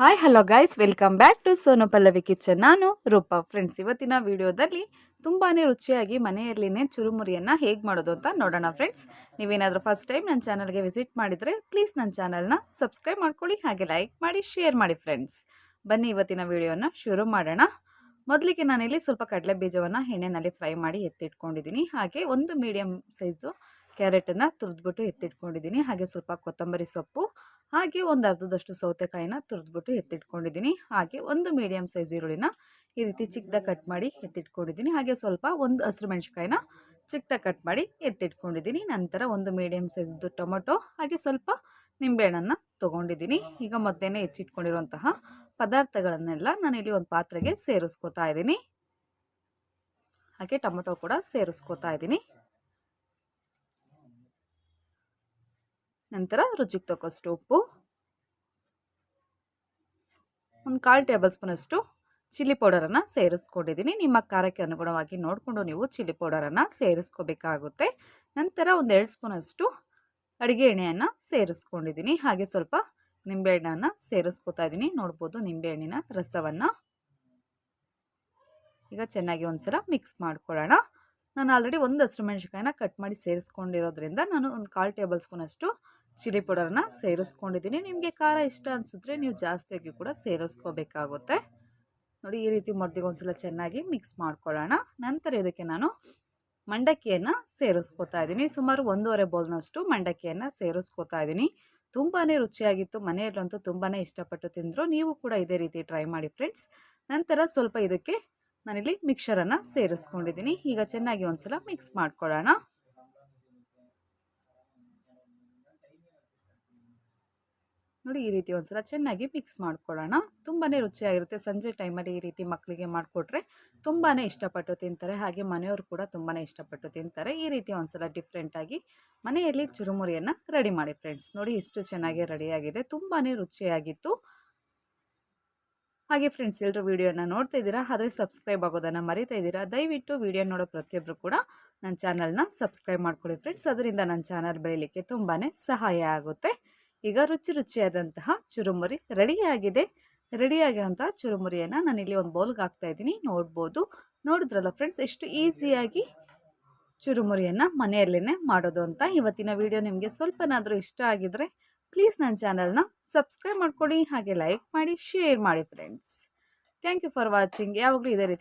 Hi hello guys welcome back to Sonu Pallavi kitchen ನಾನು Roopa. Friends ಇವತ್ತಿನ ವಿಡಿಯೋದಲ್ಲಿ ತುಂಬಾ ರುಚಿಯಾಗಿ ಮನೆಯಲ್ಲಿನೇ ಚುರುಮುರಿಯನ್ನು ಹೇಗೆ ಮಾಡೋದು ಅಂತ ನೋಡೋಣ ಫ್ರೆಂಡ್ಸ್ ನೀವೇನಾದರೂ ಫಸ್ಟ್ ಟೈಮ್ ನನ್ನ ಚಾನಲ್ಗೆ ವಿಸಿಟ್ ಮಾಡಿದರೆ ಪ್ಲೀಸ್ ನನ್ನ ಚಾನಲ್ನ ಸಬ್ಸ್ಕ್ರೈಬ್ ಮಾಡ್ಕೊಳ್ಳಿ, ಹಾಗೆ ಲೈಕ್ ಮಾಡಿ ಶೇರ್ ಮಾಡಿ ಫ್ರೆಂಡ್ಸ್ ಬನ್ನಿ ಇವತ್ತಿನ ವಿಡಿಯೋನ ಶುರು ಮಾಡೋಣ. ಮೊದಲಿಗೆ ನಾನಿಲ್ಲಿ ಸ್ವಲ್ಪ ಕಡಲೆ ಬೀಜವನ್ನು ಎಣ್ಣೆನಲ್ಲಿ ಫ್ರೈ ಮಾಡಿ ಎತ್ತಿಟ್ಕೊಂಡಿದ್ದೀನಿ. ಹಾಗೆ ಒಂದು ಮೀಡಿಯಮ್ ಸೈಜ್ದು ಕ್ಯಾರೆಟನ್ನು ತುರಿದ್ಬಿಟ್ಟು ಎತ್ತಿಟ್ಕೊಂಡಿದ್ದೀನಿ. ಹಾಗೆ ಸ್ವಲ್ಪ ಕೊತ್ತಂಬರಿ ಸೊಪ್ಪು ಹಾಗೆ ಒಂದು ಅರ್ಧದಷ್ಟು ಸೌತೆಕಾಯಿನ ತುರಿದ್ಬಿಟ್ಟು ಎತ್ತಿಟ್ಕೊಂಡಿದ್ದೀನಿ. ಹಾಗೆ ಒಂದು ಮೀಡಿಯಮ್ ಸೈಜ್ ಈರುಳ್ಳಿನ ಈ ರೀತಿ ಚಿಕ್ಕದಾಗಿ ಕಟ್ ಮಾಡಿ ಎತ್ತಿಟ್ಕೊಂಡಿದ್ದೀನಿ. ಹಾಗೆ ಸ್ವಲ್ಪ ಒಂದು ಹಸಿರು ಮೆಣಸಿಕಾಯಿನ ಚಿಕ್ಕದಾಗಿ ಕಟ್ ಮಾಡಿ ಎತ್ತಿಟ್ಕೊಂಡಿದ್ದೀನಿ. ನಂತರ ಒಂದು ಮೀಡಿಯಮ್ ಸೈಜ್ದು ಟೊಮೊಟೊ, ಹಾಗೆ ಸ್ವಲ್ಪ ನಿಂಬೆಹಣ್ಣನ್ನು ತೊಗೊಂಡಿದ್ದೀನಿ. ಈಗ ಮೊದಲೇ ಹೆಚ್ಚಿಟ್ಕೊಂಡಿರುವಂತಹ ಪದಾರ್ಥಗಳನ್ನೆಲ್ಲ ನಾನಿಲ್ಲಿ ಒಂದು ಪಾತ್ರೆಗೆ ಸೇರಿಸ್ಕೋತಾ ಇದ್ದೀನಿ. ಹಾಗೆ ಟೊಮೊಟೊ ಕೂಡ ಸೇರಿಸ್ಕೋತಾ ಇದ್ದೀನಿ. ನಂತರ ರುಚಿಗೆ ತಕ್ಕಷ್ಟು ಉಪ್ಪು. ಒಂದು ಕಾಲು ಟೇಬಲ್ ಸ್ಪೂನಷ್ಟು ಚಿಲ್ಲಿ ಪೌಡರನ್ನು ಸೇರಿಸ್ಕೊಂಡಿದ್ದೀನಿ. ನಿಮ್ಮ ಖಾರಕ್ಕೆ ಅನುಗುಣವಾಗಿ ನೋಡಿಕೊಂಡು ನೀವು ಚಿಲ್ಲಿ ಪೌಡರನ್ನು ಸೇರಿಸ್ಕೋಬೇಕಾಗುತ್ತೆ. ನಂತರ ಒಂದು ಎರಡು ಸ್ಪೂನಷ್ಟು ಅಡುಗೆ ಎಣ್ಣೆಯನ್ನು ಸೇರಿಸ್ಕೊಂಡಿದ್ದೀನಿ. ಹಾಗೆ ಸ್ವಲ್ಪ ನಿಂಬೆಹಣ್ಣನ್ನು ಸೇರಿಸ್ಕೊತಾ ಇದ್ದೀನಿ. ನೋಡ್ಬೋದು ನಿಂಬೆಹಣ್ಣಿನ ರಸವನ್ನು. ಈಗ ಚೆನ್ನಾಗಿ ಒಂದ್ಸಲ ಮಿಕ್ಸ್ ಮಾಡ್ಕೊಳ್ಳೋಣ. ನಾನು ಆಲ್ರೆಡಿ ಒಂದು ಹಸಿರು ಮೆಣಸಿನ್ಕಾಯಿನ ಕಟ್ ಮಾಡಿ ಸೇರಿಸ್ಕೊಂಡಿರೋದ್ರಿಂದ ನಾನು ಒಂದು ಕಾಲು ಟೇಬಲ್ ಸ್ಪೂನಷ್ಟು ಚಿಲ್ಲಿ ಪೌಡರನ್ನ ಸೇರಿಸ್ಕೊಂಡಿದ್ದೀನಿ. ನಿಮಗೆ ಖಾರ ಇಷ್ಟ ಅನಿಸಿದ್ರೆ ನೀವು ಜಾಸ್ತಿಯಾಗಿ ಕೂಡ ಸೇರಿಸ್ಕೋಬೇಕಾಗುತ್ತೆ. ನೋಡಿ, ಈ ರೀತಿ ಮೊದಲಿಗೆ ಒಂದ್ಸಲ ಚೆನ್ನಾಗಿ ಮಿಕ್ಸ್ ಮಾಡ್ಕೊಳ್ಳೋಣ. ನಂತರ ಇದಕ್ಕೆ ನಾನು ಮಂಡಕ್ಕಿಯನ್ನು ಸೇರಿಸ್ಕೋತಾ ಇದ್ದೀನಿ. ಸುಮಾರು ಒಂದೂವರೆ ಬೌಲ್ನಷ್ಟು ಮಂಡಕ್ಕಿಯನ್ನು ಸೇರಿಸ್ಕೋತಾ ಇದ್ದೀನಿ. ತುಂಬಾ ರುಚಿಯಾಗಿತ್ತು. ಮನೆಯಲ್ಲಂತೂ ತುಂಬಾ ಇಷ್ಟಪಟ್ಟು ತಿಂದರು. ನೀವು ಕೂಡ ಇದೇ ರೀತಿ ಟ್ರೈ ಮಾಡಿ ಫ್ರೆಂಡ್ಸ್ ನಂತರ ಸ್ವಲ್ಪ ಇದಕ್ಕೆ ನಾನಿಲ್ಲಿ ಮಿಕ್ಸರನ್ನು ಸೇರಿಸ್ಕೊಂಡಿದ್ದೀನಿ. ಈಗ ಚೆನ್ನಾಗಿ ಒಂದ್ಸಲ ಮಿಕ್ಸ್ ಮಾಡ್ಕೊಳ್ಳೋಣ. ನೋಡಿ ಈ ರೀತಿ ಒಂದ್ಸಲ ಚೆನ್ನಾಗಿ ಮಿಕ್ಸ್ ಮಾಡ್ಕೊಳ್ಳೋಣ. ತುಂಬಾ ರುಚಿಯಾಗಿರುತ್ತೆ. ಸಂಜೆ ಟೈಮಲ್ಲಿ ಈ ರೀತಿ ಮಕ್ಕಳಿಗೆ ಮಾಡಿಕೊಟ್ರೆ ತುಂಬಾ ಇಷ್ಟಪಟ್ಟು ತಿಂತಾರೆ. ಹಾಗೆ ಮನೆಯವರು ಕೂಡ ತುಂಬಾ ಇಷ್ಟಪಟ್ಟು ತಿಂತಾರೆ. ಈ ರೀತಿ ಒಂದ್ಸಲ ಡಿಫ್ರೆಂಟಾಗಿ ಮನೆಯಲ್ಲಿ ಚುರುಮುರಿಯನ್ನು ರೆಡಿ ಮಾಡಿ ಫ್ರೆಂಡ್ಸ್ ನೋಡಿ ಇಷ್ಟು ಚೆನ್ನಾಗಿ ರೆಡಿಯಾಗಿದೆ ತುಂಬಾ ರುಚಿಯಾಗಿತ್ತು. ಹಾಗೆ ಫ್ರೆಂಡ್ಸ್ ಎಲ್ಲರೂ ವೀಡಿಯೋನ ನೋಡ್ತಾ ಇದ್ದೀರಾ? ಆದರೆ ಸಬ್ಸ್ಕ್ರೈಬ್ ಆಗೋದನ್ನು ಮರಿತಾ ಇದ್ದೀರಾ? ದಯವಿಟ್ಟು ವೀಡಿಯೋ ನೋಡೋ ಪ್ರತಿಯೊಬ್ಬರು ಕೂಡ ನನ್ನ ಚಾನಲ್ನ ಸಬ್ಸ್ಕ್ರೈಬ್ ಮಾಡ್ಕೊಳ್ಳಿ ಫ್ರೆಂಡ್ಸ್ ಅದರಿಂದ ನನ್ನ ಚಾನಲ್ ಬೆಳೀಲಿಕ್ಕೆ ತುಂಬಾ ಸಹಾಯ ಆಗುತ್ತೆ. ಈಗ ರುಚಿ ರುಚಿಯಾದಂತಹ ಚುರುಮುರಿ ರೆಡಿಯಾಗಿದೆ. ರೆಡಿಯಾಗಿರೋಂತಹ ಚುರುಮುರಿಯನ್ನು ನಾನಿಲ್ಲಿ ಒಂದು ಬೌಲ್ಗೆ ಹಾಕ್ತಾ ಇದ್ದೀನಿ. ನೋಡ್ಬೋದು. ನೋಡಿದ್ರಲ್ಲ ಫ್ರೆಂಡ್ಸ್, ಎಷ್ಟು ಈಸಿಯಾಗಿ ಚುರುಮುರಿಯನ್ನು ಮನೆಯಲ್ಲೇ ಮಾಡೋದು ಅಂತ. ಇವತ್ತಿನ ವಿಡಿಯೋ ನಿಮಗೆ ಸ್ವಲ್ಪನಾದರೂ ಇಷ್ಟ ಆಗಿದರೆ ಪ್ಲೀಸ್ ನನ್ನ ಚಾನಲ್ನ ಸಬ್ಸ್ಕ್ರೈಬ್ ಮಾಡ್ಕೊಳ್ಳಿ. ಹಾಗೆ ಲೈಕ್ ಮಾಡಿ, ಶೇರ್ ಮಾಡಿ friends. Thank you for watching. ಯಾವಾಗಲೂ ಇದೇ ರೀತಿ